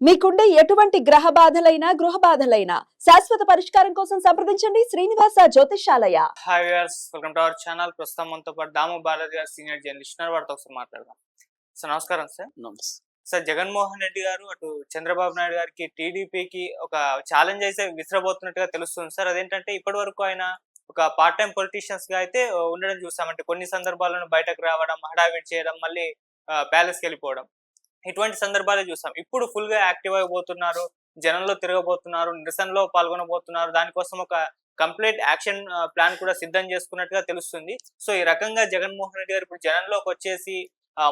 మీకుండే ఎటువంటి గ్రహ బాధలైనా గృహ బాధలైనా శాశ్వత పరిష్కారం కోసం సంప్రదించండి Srinivasa Jyothishalaya hi viewers welcome to our channel ప్రస్తుతం మనతో పాటు దాము బాలాజీ గారు సీనియర్ జర్నలిస్ట్ వారితో ఒకసారి మాట్లాడదాం. సార్ నమస్కారం సార్ సార్ జగన్మోహన్ రెడ్డి గారు అటు చంద్రబాబు నాయుడు గారికి టీడీపీకి ఒక ఛాలెంజ్ అయితే విసిరబోతున్నట్టుగా తెలుస్తుంది సార్ అదేంటంటే ఇప్పటి వరకు ఆయన ఒక పార్ట్ టైం పొలిటీషియన్స్గా అయితే ఉండడం చూసామంటే కొన్ని సందర్భాలను బయటకు రావడం హడావిడి చేయడం మళ్ళీ ప్యాలెస్కి వెళ్ళిపోవడం. ఇటువంటి సందర్భాలే చూసాం ఇప్పుడు ఫుల్గా యాక్టివ్ అయిపోతున్నారు జనంలో తిరగబోతున్నారు నిరసనలో పాల్గొనబోతున్నారు. దానికోసం ఒక కంప్లీట్ యాక్షన్ ప్లాన్ కూడా సిద్ధం చేసుకున్నట్టుగా తెలుస్తుంది. సో ఈ రకంగా జగన్మోహన్ రెడ్డి గారు ఇప్పుడు జనంలోకి వచ్చేసి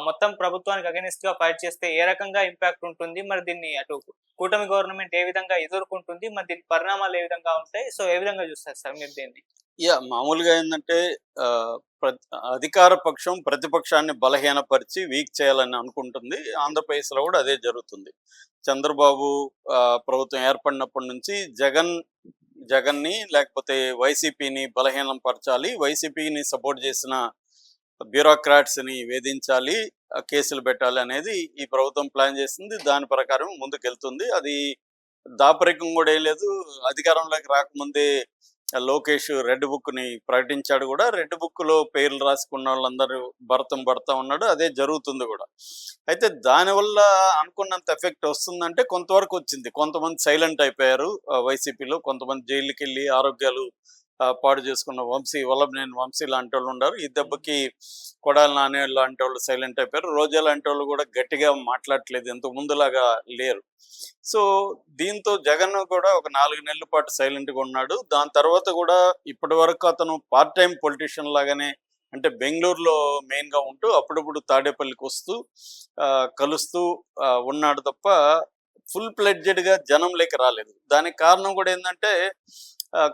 మొత్తం ప్రభుత్వానికి అగెనిస్ట్గా ఫైట్ చేస్తే ఏ రకంగా ఇంపాక్ట్ ఉంటుంది? మరి దీన్ని అటు కూటమి గవర్నమెంట్ ఏ విధంగా ఎదుర్కొంటుంది? మరి దీని పరిణామాలు ఏ విధంగా ఉంటాయి? సో ఏ విధంగా చూస్తారు సార్ మీరు దీన్ని? యా మామూలుగా ఏంటంటే ఆ, ప్ర- అధికార పక్షం ప్రతిపక్షాన్ని బలహీనపరిచి వీక్ చేయాలని అనుకుంటుంది. ఆంధ్రప్రదేశ్లో కూడా అదే జరుగుతుంది. చంద్రబాబు ఆ, ప్రభుత్వం ఏర్పడినప్పటి నుంచి జగన్ జగన్ని లేకపోతే వైసీపీని బలహీనం పరచాలి వైసీపీని సపోర్ట్ చేసిన బ్యూరోక్రాట్స్ని వేధించాలి కేసులు పెట్టాలి అనేది ఈ ప్రభుత్వం ప్లాన్ చేసింది. దాని ప్రకారం ముందుకెళ్తుంది. అది దాపరికం కూడా ఏం లేదు. అధికారంలోకి రాకముందే లోకేష్ రెడ్ బుక్ని ప్రకటించాడు కూడా. రెడ్ బుక్లో పేర్లు రాసుకున్న వాళ్ళందరూ భర్తం భర్త ఉన్నాడు. అదే జరుగుతుంది కూడా. అయితే దానివల్ల అనుకున్నంత ఎఫెక్ట్ వస్తుందంటే కొంతవరకు వచ్చింది. కొంతమంది సైలెంట్ అయిపోయారు వైసీపీలో. కొంతమంది జైలుకి వెళ్ళి ఆరోగ్యాలు పాడు చేసుకున్న వంశీ వల్లభనేని వంశీ లాంటి వాళ్ళు ఉన్నారు. ఈ దెబ్బకి కొడాలి నానే లాంటి వాళ్ళు సైలెంట్ అయిపోయారు. రోజా లాంటి వాళ్ళు కూడా గట్టిగా మాట్లాడట్లేదు. ఇంతకు ముందులాగా లేరు. సో దీంతో జగన్ కూడా ఒక నాలుగు నెలల పాటు సైలెంట్గా ఉన్నాడు. దాని తర్వాత కూడా ఇప్పటి వరకు అతను పార్ట్ టైం పొలిటీషియన్ లాగానే అంటే బెంగళూరులో మెయిన్గా ఉంటూ అప్పుడప్పుడు తాడేపల్లికి వస్తూ ఆ, కలుస్తూ ఆ, ఉన్నాడు తప్ప ఫుల్ ప్లెడ్జెడ్గా జనం లేక రాలేదు. దానికి కారణం కూడా ఏంటంటే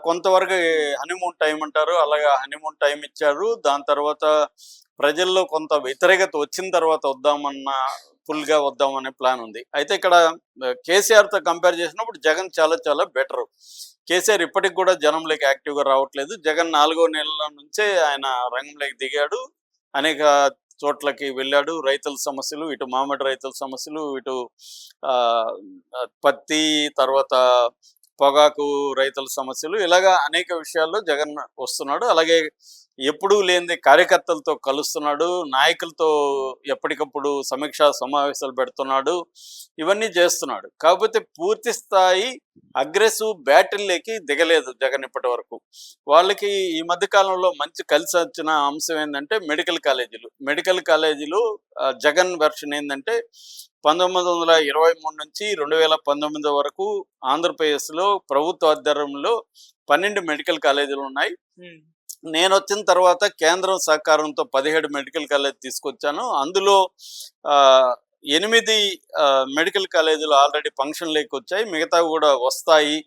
కొంతవరకు హనీమూన్ టైం అంటారు అలాగే హనీమూన్ టైం ఇచ్చారు. దాని తర్వాత ప్రజల్లో కొంత వ్యతిరేకత వచ్చిన తర్వాత వద్దామన్న ఫుల్గా వద్దామనే ప్లాన్ ఉంది. అయితే ఇక్కడ కేసీఆర్తో కంపేర్ చేసినప్పుడు జగన్ చాలా చాలా బెటర్. కేసీఆర్ ఇప్పటికి కూడా జనంలోకి యాక్టివ్గా రావట్లేదు. జగన్ నాలుగో నెలల నుంచే ఆయన రంగంలోకి దిగాడు. అనేక చోట్లకి వెళ్ళాడు. రైతుల సమస్యలు ఇటు మామిడి రైతుల సమస్యలు ఇటు ఆ, పత్తి తర్వాత పొగాకు రైతుల సమస్యలు ఇలాగా అనేక విషయాల్లో జగన్ వస్తున్నాడు. అలాగే ఎప్పుడూ లేనిది కార్యకర్తలతో కలుస్తున్నాడు. నాయకులతో ఎప్పటికప్పుడు సమీక్షా సమావేశాలు పెడుతున్నాడు. ఇవన్నీ చేస్తున్నాడు. కాకపోతే పూర్తి స్థాయి అగ్రెసివ్ బ్యాటిల్లోకి దిగలేదు జగన్ ఇప్పటి వరకు. వాళ్ళకి ఈ మధ్య కాలంలో మంచి కలిసి వచ్చిన అంశం ఏంటంటే మెడికల్ కాలేజీలు. మెడికల్ కాలేజీలు జగన్ వెర్షన్ ఏంటంటే పంతొమ్మిది వందల ఇరవై మూడు నుంచి రెండు వేల పంతొమ్మిది వరకు ఆంధ్రప్రదేశ్లో ప్రభుత్వ ఆధ్వర్యంలో పన్నెండు మెడికల్ కాలేజీలు ఉన్నాయి. నేను వచ్చిన తర్వాత కేంద్రం సహకారంతో పదిహేడు మెడికల్ కాలేజ్ తీసుకొచ్చాను. అందులో ఆ, ఎనిమిది మెడికల్ కాలేజీలు ఆల్రెడీ ఫంక్షన్లోకి వచ్చాయి. మిగతా కూడా వస్తాయి.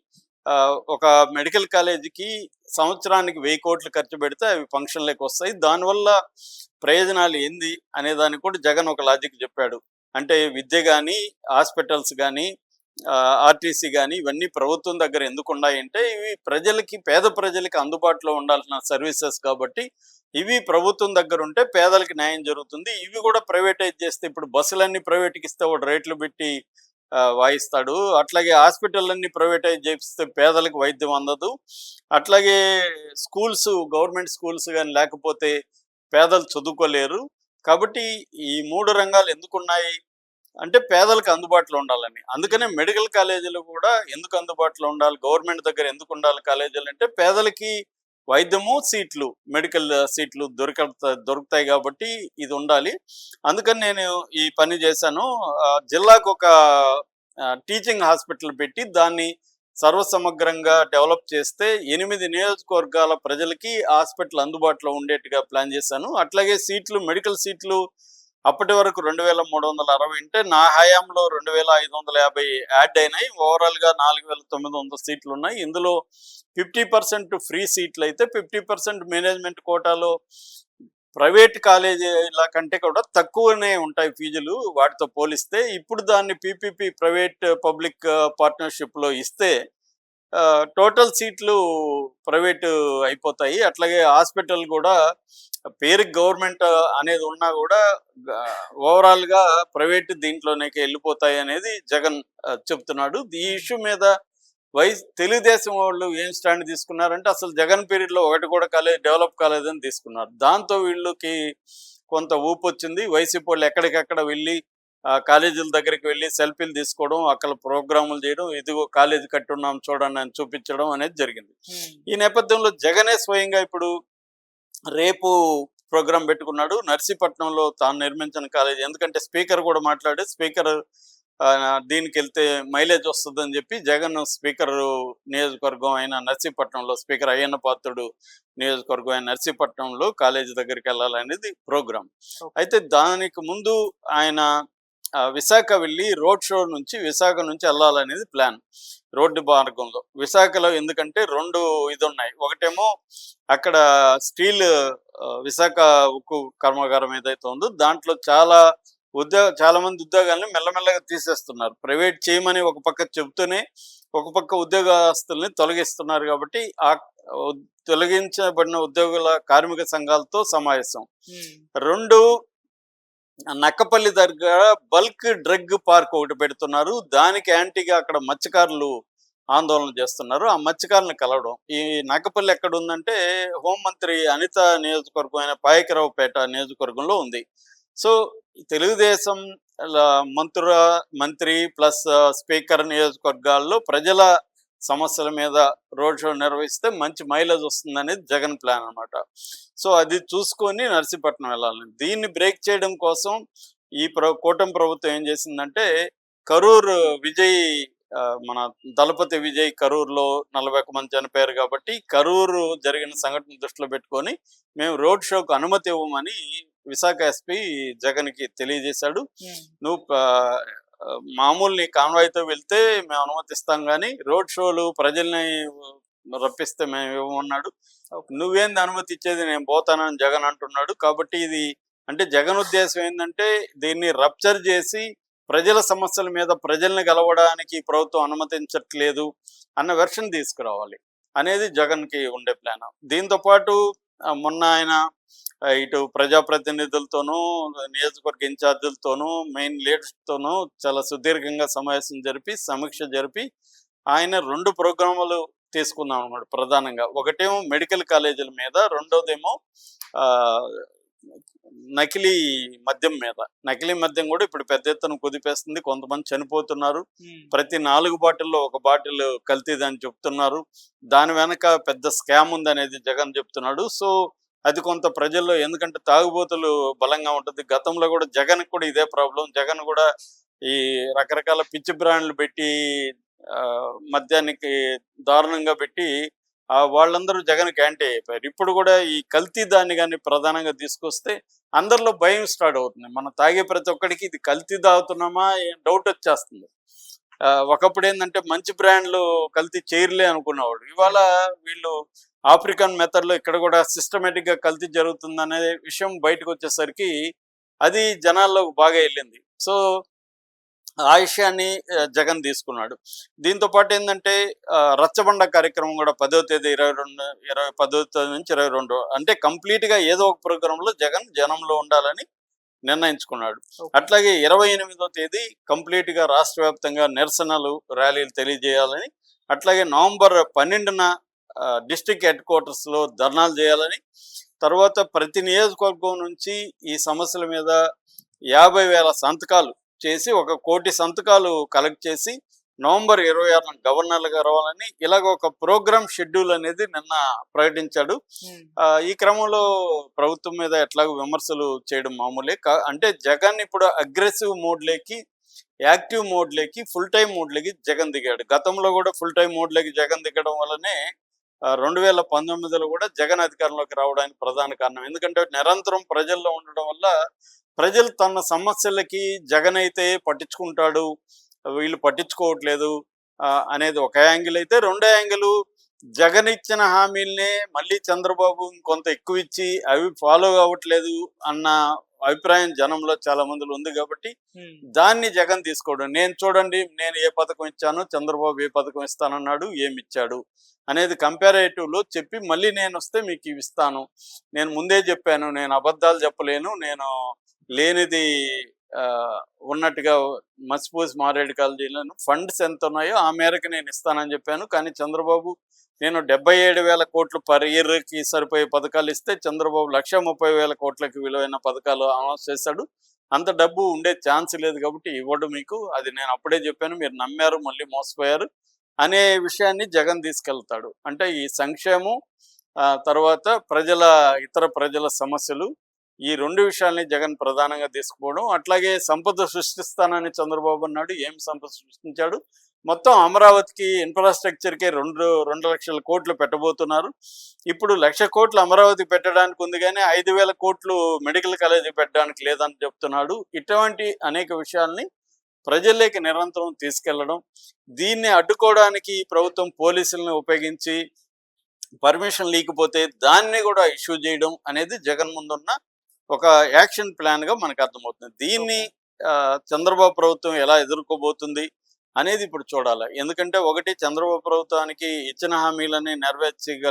ఒక మెడికల్ కాలేజీకి సంవత్సరానికి వెయ్యి కోట్లు ఖర్చు పెడితే అవి ఫంక్షన్లోకి వస్తాయి. దానివల్ల ప్రయోజనాలు ఏంది అనే దానికి కూడా జగన్ ఒక లాజిక్ చెప్పాడు. అంటే విద్య కానీ హాస్పిటల్స్ కానీ ఆర్టీసీ కానీ ఇవన్నీ ప్రభుత్వం దగ్గర ఎందుకు ఉన్నాయంటే ఇవి ప్రజలకి పేద ప్రజలకి అందుబాటులో ఉండాల్సిన సర్వీసెస్ కాబట్టి ఇవి ప్రభుత్వం దగ్గర ఉంటే పేదలకి న్యాయం జరుగుతుంది. ఇవి కూడా ప్రైవేటైజ్ చేస్తే ఇప్పుడు బస్సులన్నీ ప్రైవేట్కి ఇస్తే వాడు రేట్లు పెట్టి వాయిస్తాడు. అట్లాగే హాస్పిటల్లన్నీ ప్రైవేటైజ్ చేపిస్తే పేదలకు వైద్యం అందదు. అట్లాగే స్కూల్స్ గవర్నమెంట్ స్కూల్స్ కానీ లేకపోతే పేదలు చదువుకోలేరు. కాబట్టి ఈ మూడు రంగాలు ఎందుకు ఉన్నాయి అంటే పేదలకు అందుబాటులో ఉండాలని. అందుకనే మెడికల్ కాలేజీలు కూడా ఎందుకు అందుబాటులో ఉండాలి? గవర్నమెంట్ దగ్గర ఎందుకు ఉండాలి కాలేజీలు అంటే పేదలకి వైద్యము సీట్లు మెడికల్ సీట్లు దొరక దొరుకుతాయి కాబట్టి ఇది ఉండాలి. అందుకని నేను ఈ పని చేశాను. జిల్లాకు ఒక టీచింగ్ హాస్పిటల్ పెట్టి దాన్ని సర్వసమగ్రంగా డెవలప్ చేస్తే ఎనిమిది నియోజకవర్గాల ప్రజలకి హాస్పిటల్ అందుబాటులో ఉండేట్టుగా ప్లాన్ చేశాను. అట్లాగే సీట్లు మెడికల్ సీట్లు అప్పటి వరకు రెండు వేల మూడు వందల అరవై అంటే నా హయాంలో రెండు వేల ఐదు వందల యాభై యాడ్ అయినాయి. ఓవరాల్గా నాలుగు వేల తొమ్మిది వందల సీట్లు ఉన్నాయి ఇందులో ఫిఫ్టీ పర్సెంట్ ఫ్రీ సీట్లు అయితే ఫిఫ్టీ పర్సెంట్ మేనేజ్మెంట్ కోటాలో ప్రైవేట్ కాలేజీల కంటే కూడా తక్కువనే ఉంటాయి ఫీజులు వాటితో పోలిస్తే. ఇప్పుడు దాన్ని పీపీపీ ప్రైవేట్ పబ్లిక్ పార్ట్నర్షిప్లో ఇస్తే టోటల్ సీట్లు ప్రైవేట్ అయిపోతాయి. అట్లాగే హాస్పిటల్ కూడా పేరు గవర్నమెంట్ అనేది ఉన్నా కూడా ఓవరాల్గా ప్రైవేట్ దీంట్లోనే వెళ్ళిపోతాయి అనేది జగన్ చెప్తున్నాడు. ఈ ఇష్యూ మీద వైస్ తెలుగుదేశం వాళ్ళు ఏం స్టాండ్ తీసుకున్నారంటే అసలు జగన్ పీరియడ్లో ఒకటి కూడా కాలేదు డెవలప్ కాలేదని తీసుకున్నారు. దాంతో వీళ్ళకి కొంత ఊపు వచ్చింది. వైసీపీ వాళ్ళు ఎక్కడికక్కడ వెళ్ళి ఆ, కాలేజీల దగ్గరికి వెళ్ళి సెల్ఫీలు తీసుకోవడం అక్కడ ప్రోగ్రాములు చేయడం ఇదిగో కాలేజీ కట్టున్నాం చూడండి అని చూపించడం అనేది జరిగింది. ఈ నేపథ్యంలో జగనే స్వయంగా ఇప్పుడు రేపు ప్రోగ్రాం పెట్టుకున్నాడు. నర్సీపట్నంలో తాను నిర్మించిన కాలేజీ. ఎందుకంటే స్పీకర్ కూడా మాట్లాడి స్పీకర్ దీనికి వెళ్తే మైలేజ్ వస్తుందని చెప్పి జగన్ స్పీకర్ నియోజకవర్గం అయిన నర్సీపట్నంలో స్పీకర్ అయ్యన్న పాత్రుడు నియోజకవర్గం అయిన నర్సీపట్నంలో కాలేజీ దగ్గరికి వెళ్ళాలనేది ప్రోగ్రాం. అయితే దానికి ముందు ఆయన విశాఖ వెళ్ళి రోడ్ షో నుంచి విశాఖ నుంచి వెళ్ళాలనేది ప్లాన్ రోడ్డు మార్గంలో. విశాఖలో ఎందుకంటే రెండు ఇది ఉన్నాయి ఒకటేమో అక్కడ స్టీల్ విశాఖ ఉక్కు కర్మాగారం ఏదైతే ఉందో దాంట్లో చాలా ఉద్యోగ చాలా మంది ఉద్యోగాలను మెల్లమెల్లగా తీసేస్తున్నారు. ప్రైవేట్ చేయమని ఒక పక్క చెబుతూనే ఒక పక్క ఉద్యోగస్తుల్ని తొలగిస్తున్నారు కాబట్టి ఆ తొలగించబడిన ఉద్యోగుల కార్మిక సంఘాలతో సమావేశం. రెండు నక్కపల్లి దగ్గర బల్క్ డ్రగ్ పార్క్ ఒకటి పెడుతున్నారు. దానికి యాంటీగా అక్కడ మత్స్యకారులు ఆందోళన చేస్తున్నారు. ఆ మత్స్యకారులను కలవడం. ఈ నక్కపల్లి ఎక్కడ ఉందంటే హోంమంత్రి అనిత నియోజకవర్గం అయిన పాయకరావుపేట నియోజకవర్గంలో ఉంది. సో తెలుగుదేశం ల- మంత్రుల మంత్రి ప్లస్ స్పీకర్ నియోజకవర్గాల్లో ప్రజల సమస్యల మీద రోడ్ షో నిర్వహిస్తే మంచి మైలేజ్ వస్తుందనేది జగన్ ప్లాన్ అన్నమాట. సో అది చూసుకొని నర్సీపట్నం వెళ్ళాలి. దీన్ని బ్రేక్ చేయడం కోసం ఈ ప్ర కూటమి ప్రభుత్వం ఏం చేసిందంటే కరూర్ విజయ్ ఆ, మన దళపతి విజయ్ కరూర్లో నలభై ఒక మంది చనిపోయారు కాబట్టి కరూరు జరిగిన సంఘటన దృష్టిలో పెట్టుకొని మేము రోడ్ షోకు అనుమతి ఇవ్వమని విశాఖ ఎస్పీ జగన్కి తెలియజేశాడు. నువ్వు మామూలు నీ కాన్వాయ్తో వెళ్తే మేము అనుమతిస్తాం కానీ రోడ్ షోలు ప్రజల్ని రప్పిస్తే మేము ఇవ్వమన్నాడు నువ్వేంది అనుమతి ఇచ్చేది నేను పోతానని జగన్ అంటున్నాడు. కాబట్టి ఇది అంటే జగన్ ఉద్దేశం ఏంటంటే దీన్ని రప్చర్ చేసి ప్రజల సమస్యల మీద ప్రజల్ని గెలవడానికి ప్రభుత్వం అనుమతించట్లేదు అన్న వెర్షన్ తీసుకురావాలి అనేది జగన్కి ఉండే ప్లాన్. దీంతో పాటు మొన్న ఆయన ఇటు ప్రజాప్రతినిధులతోనూ నియోజకవర్గ ఇన్ఛార్జీలతోనూ మెయిన్ లీడర్స్తోనూ చాలా సుదీర్ఘంగా సమావేశం జరిపి సమీక్ష జరిపి ఆయన రెండు ప్రోగ్రాములు తీసుకుందాం అనమాట ప్రధానంగా. ఒకటేమో మెడికల్ కాలేజీల మీద రెండోదేమో ఆ, నకిలీ మద్యం మీద. నకిలీ మద్యం కూడా ఇప్పుడు పెద్ద ఎత్తున కుదిపేస్తుంది. కొంతమంది చనిపోతున్నారు. ప్రతి నాలుగు బాటిల్లో ఒక బాటిల్ కల్తీదని చెప్తున్నారు. దాని వెనక పెద్ద స్కామ్ ఉంది అనేది జగన్ చెప్తున్నాడు. సో అది కొంత ప్రజల్లో ఎందుకంటే తాగుబోతులు బలంగా ఉంటుంది. గతంలో కూడా జగన్ కూడా ఇదే ప్రాబ్లం. జగన్ కూడా ఈ రకరకాల పిచ్చి బ్రాండ్లు పెట్టి మద్యానికి దారుణంగా పెట్టి వాళ్ళందరూ జగన్కి యాంటీ అయిపోయారు. ఇప్పుడు కూడా ఈ కల్తీ దాన్ని కానీ ప్రధానంగా తీసుకొస్తే అందరిలో భయం స్టార్ట్ అవుతుంది. మనం తాగే ప్రతి ఒక్కడికి ఇది కల్తీ తాగుతున్నామా? డౌట్ వచ్చేస్తుంది. ఆ, ఒకప్పుడు ఏంటంటే మంచి బ్రాండ్లు కల్తీ చేయర్లే అనుకునేవాడు ఇవాళ వీళ్ళు ఆఫ్రికన్ మెథడ్లో ఇక్కడ కూడా సిస్టమేటిక్గా కల్తీ జరుగుతుంది అనే విషయం బయటకు వచ్చేసరికి అది జనాల్లో బాగా వెళ్ళింది. సో ఆ విషయాన్ని ఆ, జగన్ తీసుకున్నాడు. దీంతో పాటు ఏంటంటే రచ్చబండ కార్యక్రమం కూడా పదో తేదీ ఇరవై రెండు ఇరవై పదో తేదీ నుంచి ఇరవై రెండు. అంటే కంప్లీట్గా ఏదో ఒక ప్రోగ్రామ్లో జగన్ జనంలో ఉండాలని నిర్ణయించుకున్నాడు. అట్లాగే ఇరవై ఎనిమిదో తేదీ కంప్లీట్గా రాష్ట్ర వ్యాప్తంగా నిరసనలు ర్యాలీలు తెలియజేయాలని అట్లాగే నవంబర్ పన్నెండున డిస్టిక్ హెడ్ క్వార్టర్స్లో ధర్నాలు చేయాలని తర్వాత ప్రతి నియోజకవర్గం నుంచి ఈ సమస్యల మీద యాభై వేల సంతకాలు చేసి ఒక కోటి సంతకాలు కలెక్ట్ చేసి నవంబర్ ఇరవై ఆరున గవర్నర్లుగా రావాలని ఇలాగ ఒక ప్రోగ్రామ్ షెడ్యూల్ అనేది నిన్న ప్రకటించాడు. ఆ, ఈ క్రమంలో ప్రభుత్వం మీద ఎట్లాగో విమర్శలు చేయడం మామూలే. అంటే జగన్ ఇప్పుడు అగ్రెసివ్ మోడ్లోకి యాక్టివ్ మోడ్లోకి ఫుల్ టైం మోడ్లోకి జగన్ దిగాడు. గతంలో కూడా ఫుల్ టైం మోడ్లోకి జగన్ దిగడం వల్లనే రెండు వేల పంతొమ్మిదిలో కూడా జగన్ అధికారంలోకి రావడానికి ప్రధాన కారణం. ఎందుకంటే నిరంతరం ప్రజల్లో ఉండడం వల్ల ప్రజలు తన సమస్యలకి జగన్ అయితే పట్టించుకుంటాడు వీళ్ళు పట్టించుకోవట్లేదు అనేది ఒక యాంగిల్ అయితే. రెండో యాంగిల్ జగన్ ఇచ్చిన హామీల్నే మళ్ళీ చంద్రబాబు కొంత ఎక్కువ ఇచ్చి అవి ఫాలో అవ్వట్లేదు అన్న అభిప్రాయం జనంలో చాలా మందిలో ఉంది కాబట్టి దాన్ని జగన్ తీసుకోవడం నేను చూడండి నేను ఏ పథకం ఇచ్చాను చంద్రబాబు ఏ పథకం ఇస్తానన్నాడు ఏమి ఇచ్చాడు అనేది కంపారేటివ్లో చెప్పి మళ్ళీ నేను వస్తే మీకు ఇవి ఇస్తాను. నేను ముందే చెప్పాను నేను అబద్ధాలు చెప్పలేను నేను లేనిది ఆ, ఉన్నట్టుగా మసిపూసి మారేడు కాలనీలను ఫండ్స్ ఎంత ఉన్నాయో ఆ మేరకు నేను ఇస్తానని చెప్పాను. కానీ చంద్రబాబు నేను డెబ్బై ఏడు వేల కోట్లు పర్ ఇయర్కి సరిపోయే పథకాలు ఇస్తే చంద్రబాబు లక్ష ముప్పై వేల కోట్లకి విలువైన పథకాలు అనౌన్స్ చేశాడు. అంత డబ్బు ఉండే ఛాన్స్ లేదు కాబట్టి ఇవ్వడు మీకు. అది నేను అప్పుడే చెప్పాను. మీరు నమ్మారు మళ్ళీ మోసపోయారు అనే విషయాన్ని జగన్ తీసుకెళ్తాడు. అంటే ఈ సంక్షేమం ఆ, తర్వాత ప్రజల ఇతర ప్రజల సమస్యలు ఈ రెండు విషయాల్ని జగన్ ప్రధానంగా తీసుకుపోవడం అట్లాగే సంపద సృష్టిస్తానని చంద్రబాబు అన్నాడు ఏం సంపద సృష్టించాడు? మొత్తం అమరావతికి ఇన్ఫ్రాస్ట్రక్చర్కే రెండు రెండు లక్షల కోట్లు పెట్టబోతున్నారు. ఇప్పుడు లక్ష కోట్లు అమరావతి పెట్టడానికి ఉంది కానీ ఐదు వేల కోట్లు మెడికల్ కాలేజీ పెట్టడానికి లేదని చెప్తున్నాడు. ఇటువంటి అనేక విషయాల్ని ప్రజల్లోకి నిరంతరం తీసుకెళ్ళడం దీన్ని అడ్డుకోవడానికి ప్రభుత్వం పోలీసులను ఉపయోగించి పర్మిషన్ లేకపోతే దాన్ని కూడా ఇష్యూ చేయడం అనేది జగన్ ముందున్న ఒక యాక్షన్ ప్లాన్గా మనకు అర్థమవుతుంది. దీన్ని ఆ, చంద్రబాబు ప్రభుత్వం ఎలా ఎదుర్కోబోతుంది అనేది ఇప్పుడు చూడాలి. ఎందుకంటే ఒకటి చంద్రబాబు ప్రభుత్వానికి ఇచ్చిన హామీలని నెరవేర్చగలిగే